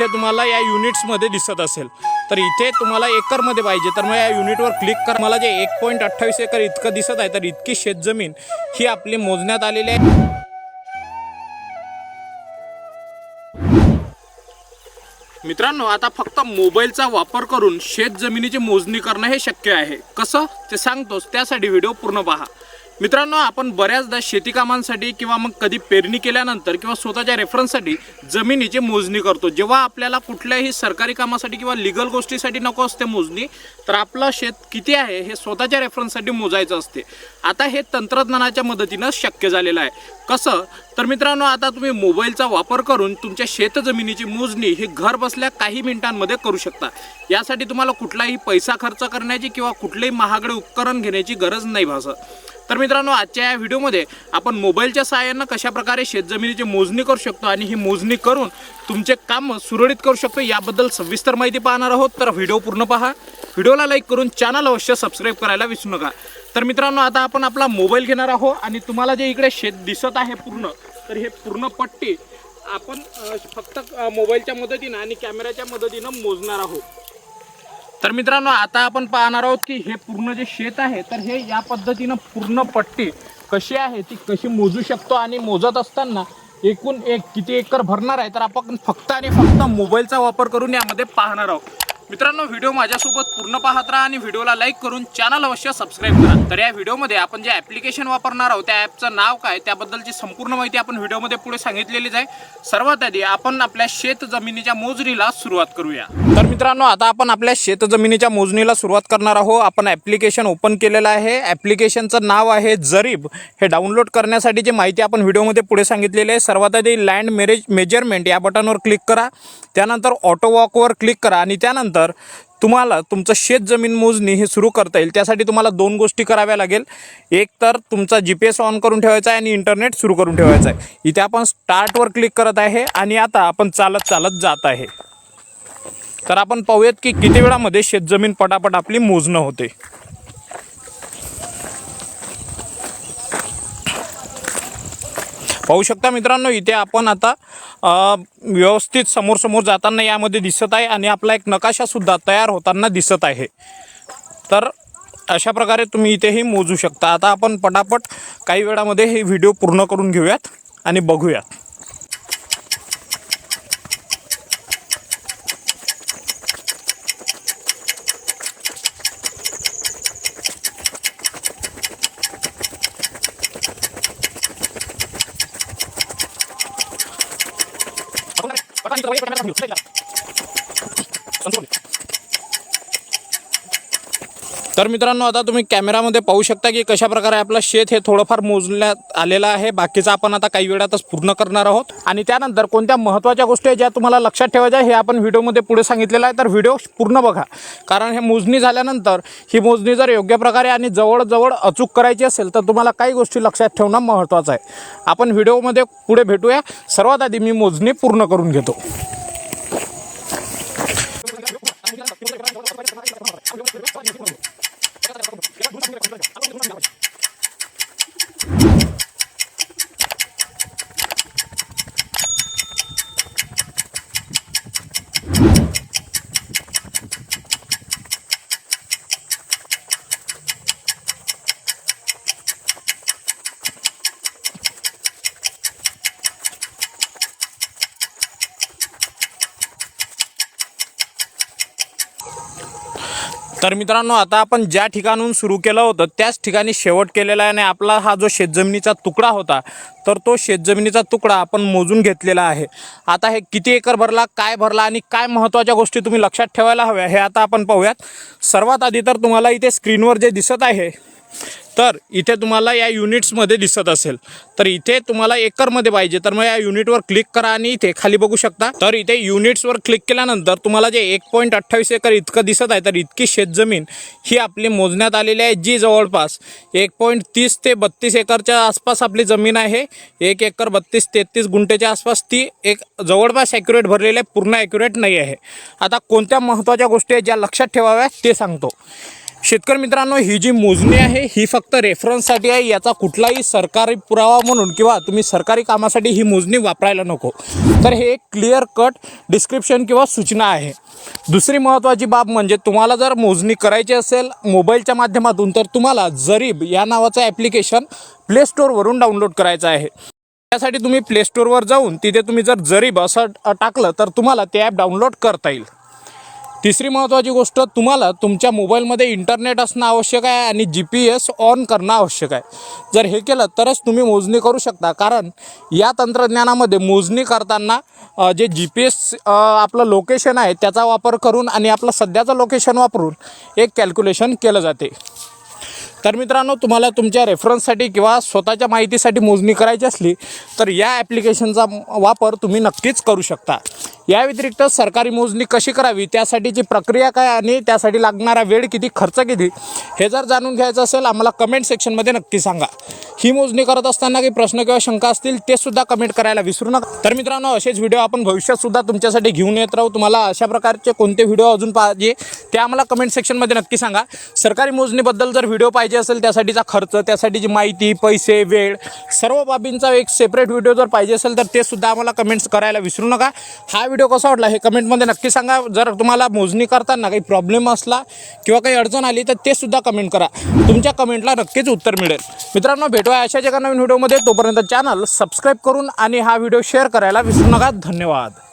इथे तुम्हाला या युनिट्समध्ये दिसत असेल. तर इथे तुम्हाला एकरमध्ये पाहिजे. तर मग या युनिटवर क्लिक करा. मला जे एक पॉईंट अठ्ठावीस एकर इतकं दिसत आहे तर इतकी शेतजमीन ही आपली मोजण्यात आलेली आहे. मित्रांनो आता फक्त मोबाईलचा वापर करून शेत जमिनीची मोजणी करणं हे शक्य आहे. कसं? ते सांगतोच. त्यासाठी व्हिडिओ पूर्ण पहा. मित्रांनो आपण बऱ्याचदा शेती कामांसाठी किंवा मग कधी पेरणी केल्यानंतर किंवा स्वतःच्या रेफरन्ससाठी जमिनीची मोजणी करतो. जेव्हा आपल्याला कुठल्याही सरकारी कामासाठी किंवा लिगल गोष्टीसाठी नको असते मोजणी तर आपलं शेत किती आहे हे स्वतःच्या रेफरन्ससाठी मोजायचं असते. आता हे तंत्रज्ञानाच्या मदतीनं शक्य झालेलं आहे. कसं? तर मित्रांनो आता तुम्ही मोबाईलचा वापर करून तुमच्या शेतजमिनीची मोजणी ही घर बसल्या काही मिनिटांमध्ये करू शकता. यासाठी तुम्हाला कुठलाही पैसा खर्च करण्याची किंवा कुठलेही महागडे उपकरण घेण्याची गरज नाही भासत. तर मित्रांनो आजच्या या व्हिडिओमध्ये आपण मोबाईलच्या सहाय्यानं कशाप्रकारे शेतजमिनीची मोजणी करू शकतो आणि ही मोजणी करून तुमचे काम सुरळीत करू शकतो याबद्दल सविस्तर माहिती पाहणार आहोत. तर व्हिडिओ पूर्ण पहा. व्हिडिओला लाईक करून चॅनल अवश्य सबस्क्राईब करायला विसरू नका. तर मित्रांनो आता आपण आपला मोबाईल घेणार आहोत आणि तुम्हाला जे इकडे शेत दिसत आहे पूर्ण तर हे पूर्ण पट्टी आपण फक्त मोबाईलच्या मदतीनं आणि कॅमेऱ्याच्या मदतीनं मोजणार आहोत. तर मित्रांनो आता आपण पाहणार आहोत की हे पूर्ण जे शेत आहे तर हे या पद्धतीनं पूर्ण पट्टी कशी आहे ती कशी मोजू शकतो आणि मोजत असताना एकूण एक किती एकर भरणार आहे तर आपण फक्त आणि फक्त मोबाईलचा वापर करून यामध्ये पाहणार आहोत. मित्रांनो व्हिडिओ माझ्यासोबत पूर्ण पाहत राहा आणि व्हिडिओला लाईक करून चॅनल अवश्य सबस्क्राईब करा. तर या व्हिडिओमध्ये आपण जे ॲप्लिकेशन वापरणार आहोत त्या ॲपचं नाव काय त्याबद्दलची संपूर्ण माहिती आपण व्हिडिओमध्ये पुढे सांगितलेलीच आहे. सर्वात आधी आपण आपल्या शेत जमिनीच्या मोजणीला सुरुवात करूया. तर मित्रांनो आता आपण आपल्या शेत जमिनीच्या मोजणीला सुरुवात करणार आहोत. आपण ॲप्लिकेशन ओपन केलेलं आहे. ॲप्लिकेशनचं नाव आहे जरीब. हे डाउनलोड करण्यासाठी जी माहिती आपण व्हिडिओमध्ये पुढे सांगितलेली आहे सर्वात आधी लँड मेरेज मेजरमेंट या बटनवर क्लिक करा. त्यानंतर ऑटो वॉकवर क्लिक करा आणि त्यानंतर तुम्हाला तुमचं शेत जमीन मोजणी हे सुरू करता येईल. त्यासाठी तुम्हाला दोन गोष्टी कराव्या लागेल. एक तर तुमचा जी पी एस ऑन करून ठेवायचा आहे आणि इंटरनेट सुरू करून ठेवायचं आहे. इथे आपण स्टार्टवर क्लिक करत आहे आणि आता आपण चालत चालत जात आहे. तर आपण पाहूयात की किती वेळामध्ये शेतजमीन पटापट आपली मोजणं होते. पाहू शकता मित्रांनो इथे आपण आता व्यवस्थित समोर समोर जाताना यामध्ये दिसत आहे आणि आपला एक नकाशासुद्धा तयार होताना दिसत आहे. तर अशा प्रकारे तुम्ही इथेही मोजू शकता. आता आपण पटापट काही वेळामध्ये हे व्हिडिओ पूर्ण करून घेऊयात आणि बघूयात. 反正就是我一个，他们没有，对的。तर मित्रांनो आता तुम्ही कॅमेरामध्ये पाहू शकता की कशा प्रकारे आपलं शेत हे थोडंफार मोजण्यात आलेलं आहे. बाकीचं आपण आता काही वेळातच पूर्ण करणार आहोत. आणि त्यानंतर कोणत्या महत्त्वाच्या गोष्टी आहेत ज्या तुम्हाला लक्षात ठेवायच्या आहे हे आपण व्हिडिओमध्ये पुढे सांगितलेलं आहे. तर व्हिडिओ पूर्ण बघा. कारण हे मोजणी झाल्यानंतर ही मोजणी जर योग्य प्रकारे आणि जवळजवळ अचूक करायची असेल तर तुम्हाला काही गोष्टी लक्षात ठेवणं महत्त्वाचं आहे. आपण व्हिडिओमध्ये पुढे भेटूया. सर्वात आधी मी मोजणी पूर्ण करून घेतो. तर मित्रांनो आता आपण ज्या ठिकाणून सुरू केलं होतं त्याच ठिकाणी शेवट केलेला आहे आणि आपला हा जो शेतजमिनीचा तुकडा होता तर तो शेतजमिनीचा तुकडा आपण मोजून घेतलेला आहे. आता हे किती एकर भरला काय भरला आणि काय महत्त्वाच्या गोष्टी तुम्ही लक्षात ठेवायला हव्या हे आता आपण पाहूयात. सर्वात आधी तर तुम्हाला इथे स्क्रीनवर जे दिसत आहे तर इथे तुम्हाला या युनिट्समध्ये दिसत असेल. तर इथे तुम्हाला एकरमध्ये पाहिजे. तर मग या युनिटवर क्लिक करा आणि इथे खाली बघू शकता. तर इथे युनिट्सवर क्लिक केल्यानंतर तुम्हाला जे एक पॉईंट अठ्ठावीस एकर इतकं दिसत आहे तर इतकी शेतजमीन ही आपली मोजण्यात आलेली आहे जी जवळपास एक पॉईंट तीस ते बत्तीस एकरच्या आसपास आपली जमीन आहे. एक एकर बत्तीस तेहतीस गुंठेच्या आसपास ती एक जवळपास ॲक्युरेट भरलेली आहे पूर्ण ॲक्युरेट नाही आहे. आता कोणत्या महत्त्वाच्या गोष्टी आहेत ज्या लक्षात ठेवाव्या ते सांगतो. शेतकरी मित्रांनो ही जी मोजणी आहे ही फक्त रेफरन्ससाठी आहे याचा कुठलाही सरकारी पुरावा म्हणून किंवा तुम्ही सरकारी कामासाठी ही मोजणी वापरायला नको. तर हे एक क्लिअर कट डिस्क्रिप्शन किंवा सूचना आहे. दुसरी महत्त्वाची बाब म्हणजे तुम्हाला जर मोजणी करायची असेल मोबाईलच्या माध्यमातून तर तुम्हाला जरीब या नावाचं ॲप्लिकेशन प्ले स्टोअरवरून डाउनलोड करायचं आहे. त्यासाठी तुम्ही प्ले स्टोअरवर जाऊन तिथे तुम्ही जर जरीब असं टाकलं तर तुम्हाला ते ॲप डाउनलोड करता येईल. तिसरी महत्त्वाची गोष्ट तुम्हाला तुमच्या मोबाईलमध्ये इंटरनेट असणं आवश्यक आहे आणि जी पी एस ऑन करणं आवश्यक आहे. जर हे केलं तरच तुम्ही मोजणी करू शकता. कारण या तंत्रज्ञानामध्ये मोजणी करताना जे जी पी एस आपलं लोकेशन आहे त्याचा वापर करून आणि आपलं सध्याचं लोकेशन वापरून एक कॅल्क्युलेशन केलं जाते. तर मित्रांनो तुम्हाला तुमच्या रेफरन्ससाठी किंवा स्वतःच्या माहितीसाठी मोजणी करायची असली तर या ॲप्लिकेशनचा वापर तुम्ही नक्कीच करू शकता. या व्यतिरिक्त सरकारी मोजणी कशी करावी त्यासाठीची प्रक्रिया काय आणि त्यासाठी लागणारा वेळ किती खर्च किती हे जर जाणून घ्यायचं असेल आम्हाला कमेंट सेक्शनमध्ये नक्की सांगा. ही मोजणी करत असताना काही प्रश्न किंवा शंका असतील ते सुद्धा कमेंट करायला विसरू नका. तर मित्रांनो असेच व्हिडिओ आपण भविष्यात सुद्धा तुमच्यासाठी घेऊन येत राहू. तुम्हाला अशा प्रकारचे कोणते व्हिडिओ अजून पाहिजे ते आम्हाला कमेंट सेक्शनमध्ये नक्की सांगा. सरकारी मोजणीबद्दल जर व्हिडिओ पाहिजे असेल त्यासाठीचा खर्च त्यासाठीची माहिती पैसे वेळ सर्व बाबींचा एक सेपरेट व्हिडिओ जर पाहिजे असेल तर ते सुद्धा आम्हाला कमेंट्स करायला विसरू नका. हा व्हिडिओ कसा वाटला हे कमेंटमध्ये नक्की सांगा. जर तुम्हाला मोजणी करताना काही प्रॉब्लेम असला किंवा काही अडचण आली तर ते सुद्धा कमेंट करा. तुमच्या कमेंटला नक्कीच उत्तर मिळेल. मित्रांनो भेटूया अशाच एका नवीन व्हिडिओमध्ये तोपर्यंत चॅनल सबस्क्राईब करून आणि हा व्हिडिओ शेअर करायला विसरू नका. धन्यवाद.